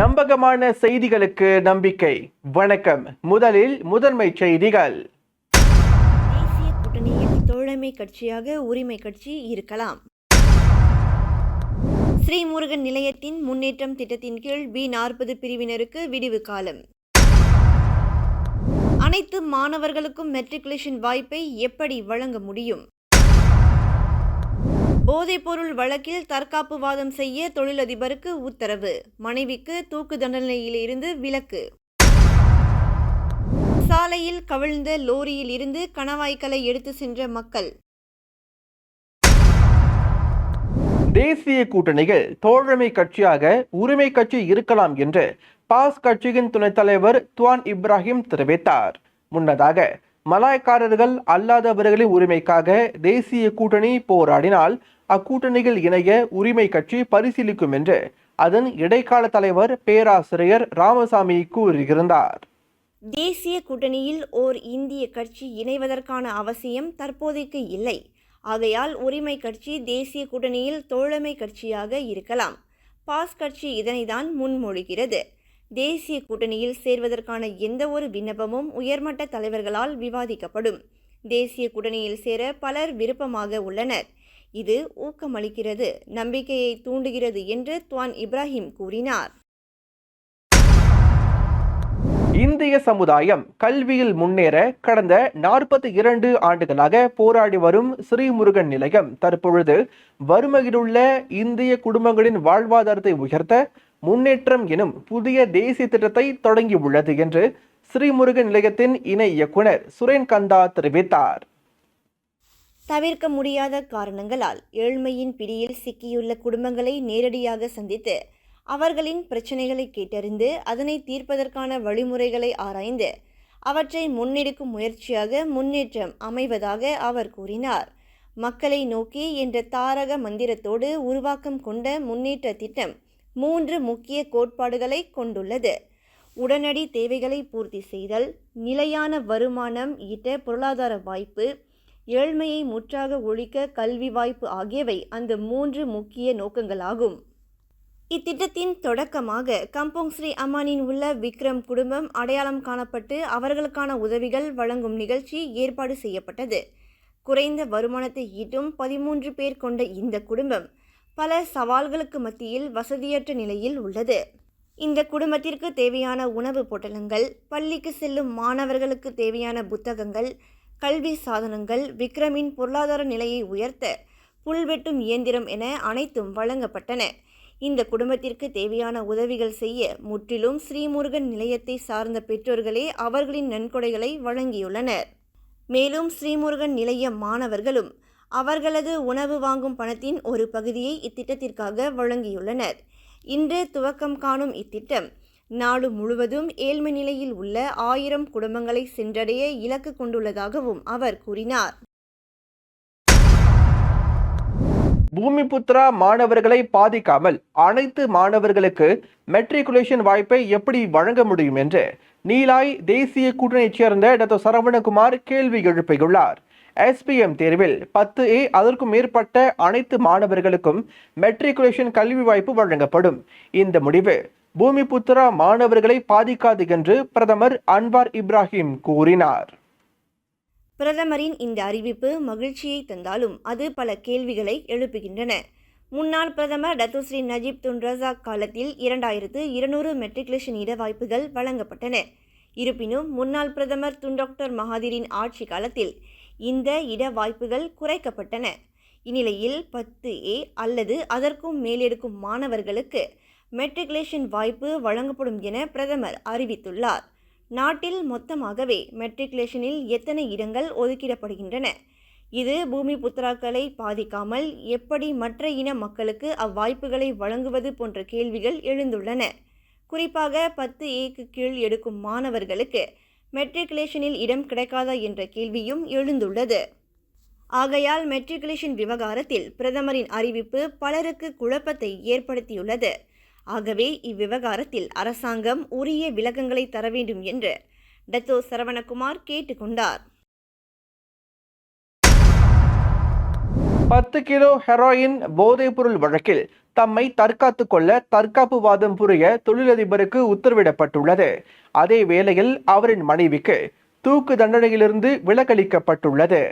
நம்பகமான செய்திகளுக்கு நம்பிக்கை. வணக்கம். முதலில் முதன்மை செய்திகள். தேசிய கூட்டணியில் தோழமை கட்சியாக உரிமை கட்சி இருக்கலாம். ஸ்ரீமுருகன் நிலையத்தின் முன்னேற்றம் திட்டத்தின் கீழ் பி நாற்பது பிரிவினருக்கு விடிவு காலம். அனைத்து மாணவர்களுக்கும் மெட்ரிகுலேஷன் வாய்ப்பை எப்படி வழங்க முடியும்? போதைப்பொருள் வழக்கில் தற்காப்பு வாதம் செய்ய தொழிலதிபருக்கு உத்தரவு. மனைவிக்கு தூக்கு தண்டனையிலிருந்து விலக்கு. சாலையில் கவிழ்ந்த லோரியில் இருந்து கணவாய்களை எடுத்து சென்ற மக்கள். தேசிய கூட்டணியில் தோழமை கட்சியாக உரிமை கட்சி இருக்கலாம் என்று பாஸ் கட்சியின் துணைத் தலைவர் துவான் இப்ராஹிம் தெரிவித்தார். முன்னதாக மலாய்க்காரர்கள் அல்லாதவர்களின் உரிமைக்காக தேசிய கூட்டணி போராடினால் அக்கூட்டணியில் இணைய உரிமை கட்சி பரிசீலிக்கும் என்று அதன் இடைக்கால தலைவர் பேராசிரியர் ராமசாமி கூறியிருந்தார். தேசிய கூட்டணியில் ஓர் இந்திய கட்சி இணைவதற்கான அவசியம் தற்போதைக்கு இல்லை. ஆகையால் உரிமை கட்சி தேசிய கூட்டணியில் தோழமை கட்சியாக இருக்கலாம். பாஸ் கட்சி இதனைதான் முன்மொழிகிறது. தேசிய கூட்டணியில் சேர்வதற்கான எந்த ஒரு விண்ணப்பமும் உயர்மட்ட தலைவர்களால் விவாதிக்கப்படும். தேசிய கூட்டணியில் சேர பலர் விருப்பமாக உள்ளனர். இது ஊக்கமளிக்கிறது நம்பிக்கையை தூண்டுகிறது என்று துவான் இப்ராஹிம் கூறினார். இந்திய சமுதாயம் கல்வியில் முன்னேற கடந்த நாற்பத்தி இரண்டு ஆண்டுகளாக போராடி வரும் ஸ்ரீமுருகன் நிலையம் தற்பொழுது வறுமையிலுள்ள இந்திய குடும்பங்களின் வாழ்வாதாரத்தை உயர்த்த முன்னேற்றம் எனும் புதிய தேசிய திட்டத்தை தொடங்கியுள்ளது என்று ஸ்ரீமுருகன் நிலையத்தின் இணை இயக்குனர் சுரேன் கந்தா தெரிவித்தார். தவிர்க்க முடியாத காரணங்களால் ஏழ்மையின் பிடியில் சிக்கியுள்ள குடும்பங்களை நேரடியாக சந்தித்து அவர்களின் பிரச்சனைகளை கேட்டறிந்து அதனை தீர்ப்பதற்கான வழிமுறைகளை ஆராய்ந்து அவற்றை முன்னெடுக்கும் முயற்சியாக முன்னேற்றம் அமைவதாக அவர் கூறினார். மக்களை நோக்கி என்ற தாரக மந்திரத்தோடு உருவாக்கம் கொண்ட முன்னேற்ற திட்டம் மூன்று முக்கிய கோட்பாடுகளை கொண்டுள்ளது. உடனடி தேவைகளை பூர்த்தி செய்தல் நிலையான வருமானம் ஈட்ட பொருளாதார வாய்ப்பு ஏழ்மையை முற்றாக ஒழிக்க கல்வி வாய்ப்பு ஆகியவை அந்த மூன்று முக்கிய நோக்கங்களாகும். இத்திட்டத்தின் தொடக்கமாக கம்போங் ஸ்ரீ அம்மானின் உள்ள விக்ரம் குடும்பம் அடையாளம் காணப்பட்டு அவர்களுக்கான உதவிகள் வழங்கும் நிகழ்ச்சி ஏற்பாடு செய்யப்பட்டது. குறைந்த வருமானத்தை ஈட்டும் பதிமூன்று பேர் கொண்ட இந்த குடும்பம் பல சவால்களுக்கு மத்தியில் வசதியற்ற நிலையில் உள்ளது. இந்த குடும்பத்திற்கு தேவையான உணவு பொட்டலங்கள் பள்ளிக்கு செல்லும் மாணவர்களுக்கு தேவையான புத்தகங்கள் கல்வி சாதனங்கள் விக்ரமின் பொருளாதார நிலையை உயர்த்த புல்வெட்டும் இயந்திரம் என அனைத்தும் வழங்கப்பட்டன. இந்த குடும்பத்திற்கு தேவையான உதவிகள் செய்ய முற்றிலும் ஸ்ரீமுருகன் நிலையத்தை சார்ந்த பெற்றோர்களே அவர்களின் நன்கொடைகளை வழங்கியுள்ளனர். மேலும் ஸ்ரீமுருகன் நிலைய மாணவர்களும் அவர்களது உணவு வாங்கும் பணத்தின் ஒரு பகுதியை இத்திட்டத்திற்காக வழங்கியுள்ளனர். இன்று துவக்கம் காணும் இத்திட்டம் நாடு முழுவதும் ஏழ்மை நிலையில் உள்ள ஆயிரம் குடும்பங்களை சென்றடைய இலக்கு கொண்டுள்ளதாகவும் அவர் கூறினார். பூமிபுத்ரா மாணவர்களை பாதிக்காமல் அனைத்து மாணவர்களுக்கு மெட்ரிகுலேஷன் வாய்ப்பை எப்படி வழங்க முடியும் என்று நீலாய் தேசிய கூட்டணியைச் சேர்ந்த டாக்டர் சரவணகுமார் கேள்வி எழுப்பியுள்ளார். எஸ்பிஎம் தேர்வில் பத்து ஏ அதற்கும் மேற்பட்ட அனைத்து மாணவர்களுக்கும் மெட்ரிகுலேஷன் கல்வி வாய்ப்பு வழங்கப்படும். இந்த முடிவு பூமிபுத்ரா மாணவர்களை பாதிக்காது என்று பிரதமர் அன்வார் இப்ராஹிம் கூறினார். பிரதமரின் இந்த அறிவிப்பு மகிழ்ச்சியை தந்தாலும் அது பல கேள்விகளை எழுப்புகின்றன. முன்னாள் பிரதமர் டத்துஸ்ரீ நஜீப் துன் ரசாக் காலத்தில் இரண்டாயிரத்து இருநூறு மெட்ரிகுலேஷன் இட வாய்ப்புகள் வழங்கப்பட்டன. இருப்பினும் முன்னாள் பிரதமர் துன் டாக்டர் மகாதீரின் ஆட்சி காலத்தில் இந்த இட வாய்ப்புகள் குறைக்கப்பட்டன. இந்நிலையில் பத்து ஏ அல்லது அதற்கும் மேலெடுக்கும் மாணவர்களுக்கு மெட்ரிகுலேஷன் வாய்ப்பு வழங்கப்படும் என பிரதமர் அறிவித்துள்ளார். நாட்டில் மொத்தமாகவே மெட்ரிகுலேஷனில் எத்தனை இடங்கள் ஒதுக்கிடப்படுகின்றன? இது பூமி புத்திராக்களை பாதிக்காமல் எப்படி மற்ற இன மக்களுக்கு அவ்வாய்ப்புகளை வழங்குவது போன்ற கேள்விகள் எழுந்துள்ளன. குறிப்பாக பத்து ஏக்கு கீழ் எடுக்கும் மாணவர்களுக்கு மெட்ரிகுலேஷனில் இடம் கிடைக்காதா என்ற கேள்வியும் எழுந்துள்ளது. ஆகையால் மெட்ரிகுலேஷன் விவகாரத்தில் பிரதமரின் அறிவிப்பு பலருக்கு குழப்பத்தை ஏற்படுத்தியுள்ளது. ஆகவே இவ்விவகாரத்தில் அரசாங்கம் உரிய விளக்கங்களை தர வேண்டும் என்று டத்தோ சரவணகுமார் கேட்டுக்கொண்டார். பத்து கிலோ ஹெராயின் போதைப்பொருள் வழக்கில் தம்மை தற்காத்துக் கொள்ள தற்காப்பு வாதம் புரிய தொழிலதிபருக்கு உத்தரவிடப்பட்டுள்ளது. அதே வேளையில் அவரின் மனைவிக்கு தூக்கு தண்டனையிலிருந்து விலக்களிக்கப்பட்டுள்ளது.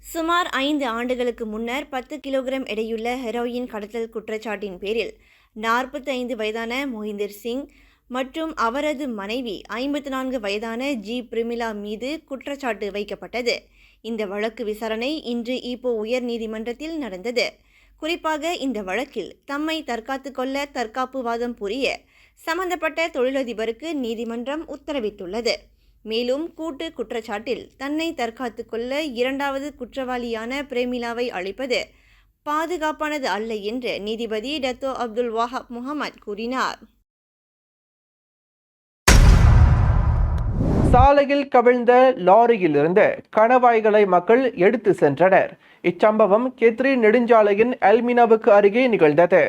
சுமார் ஐந்து ஆண்டுகளுக்கு முன்னர் பத்து கிலோகிராம் எடையுள்ள ஹெரோயின் கடத்தல் குற்றச்சாட்டின் பேரில் நாற்பத்தைந்து வயதான மொஹிந்தர் சிங் மற்றும் அவரது மனைவி ஐம்பத்தி நான்கு வயதான ஜி பிரிமிலா மீது குற்றச்சாட்டு வைக்கப்பட்டது. இந்த வழக்கு விசாரணை இன்று இப்போ உயர் நீதிமன்றத்தில் நடந்தது. குறிப்பாக இந்த வழக்கில் தம்மை தற்காத்து கொள்ள தற்காப்பு வாதம் புரிய சம்பந்தப்பட்ட தொழிலதிபருக்கு நீதிமன்றம் உத்தரவிட்டுள்ளது. மேலும் கூட்டு குற்றச்சாட்டில் தன்னை தற்காத்து கொள்ள இரண்டாவது குற்றவாளியான பிரேமிலாவை அழைப்பது பாதுகாப்பானது அல்ல என்று நீதிபதி டத்தோ அப்துல் வாஹப் முகமது கூறினார். சாலையில் கவிழ்ந்த லாரியில் இருந்து கணவாய்களை மக்கள் எடுத்து சென்றனர். இச்சம்பவம் கெத்ரி நெடுஞ்சாலையின் எல்மினாவுக்கு அருகே நிகழ்ந்தது.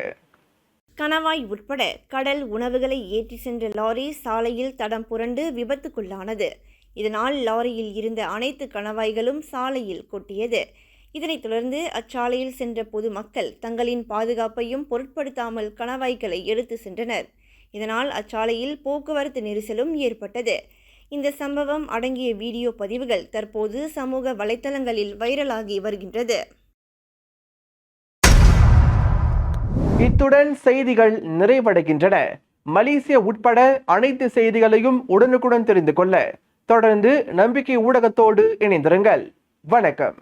கணவாய் உட்பட கடல் உணவுகளை ஏற்றி சென்ற லாரி சாலையில் தடம் புரண்டு விபத்துக்குள்ளானது. இதனால் லாரியில் இருந்த அனைத்து கணவாய்களும் சாலையில் கொட்டியது. இதனைத் தொடர்ந்து அச்சாலையில் சென்ற பொதுமக்கள் தங்களின் பாதுகாப்பையும் பொருட்படுத்தாமல் கணவாய்களை எடுத்து சென்றனர். இதனால் அச்சாலையில் போக்குவரத்து நெரிசலும் ஏற்பட்டது. இந்த சம்பவம் அடங்கிய வீடியோ பதிவுகள் தற்போது சமூக வலைத்தளங்களில் வைரலாகி வருகின்றது. இத்துடன் செய்திகள் நிறைவடைகின்றன. மலேசிய உட்பட அனைத்து செய்திகளையும் உடனுக்குடன் தெரிந்து கொள்ள தொடர்ந்து நம்பிக்கை ஊடகத்தோடு இணைந்திருங்கள். வணக்கம்.